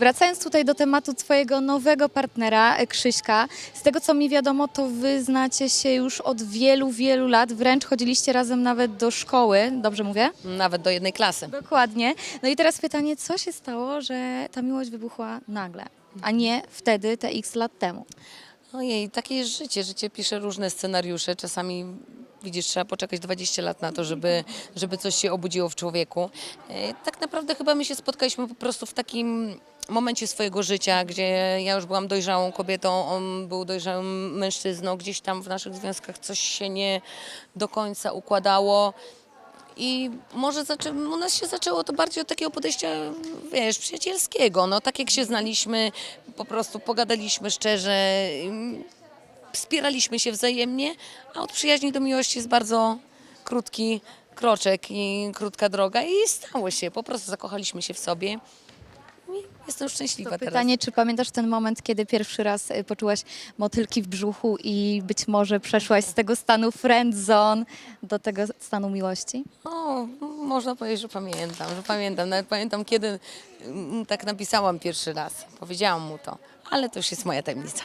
Wracając tutaj do tematu twojego nowego partnera, e, Krzyśka, z tego co mi wiadomo, to wy znacie się już od wielu, wielu lat, wręcz chodziliście razem nawet do szkoły, dobrze mówię? Nawet do jednej klasy. Dokładnie. No i teraz pytanie, co się stało, że ta miłość wybuchła nagle, a nie wtedy, te x lat temu? Ojej, takie jest życie. Życie pisze różne scenariusze. Czasami widzisz, trzeba poczekać 20 lat na to, żeby, żeby coś się obudziło w człowieku. E, Tak naprawdę chyba my się spotkaliśmy po prostu w takim momencie swojego życia, gdzie ja już byłam dojrzałą kobietą, on był dojrzałym mężczyzną. Gdzieś tam w naszych związkach coś się nie do końca układało. I może zaczę, u nas się zaczęło to bardziej od takiego podejścia, wiesz, przyjacielskiego. No tak jak się znaliśmy, po prostu pogadaliśmy szczerze, wspieraliśmy się wzajemnie, a od przyjaźni do miłości jest bardzo krótki kroczek i krótka droga i stało się. Po prostu zakochaliśmy się w sobie. I jestem szczęśliwa To teraz. pytanie, czy pamiętasz ten moment, kiedy pierwszy raz y, poczułaś motylki w brzuchu i być może przeszłaś z tego stanu friend zone do tego stanu miłości? O, można powiedzieć, że pamiętam, że pamiętam. Nawet pamiętam, kiedy mm, tak napisałam pierwszy raz. Powiedziałam mu to, ale to już jest moja tajemnica.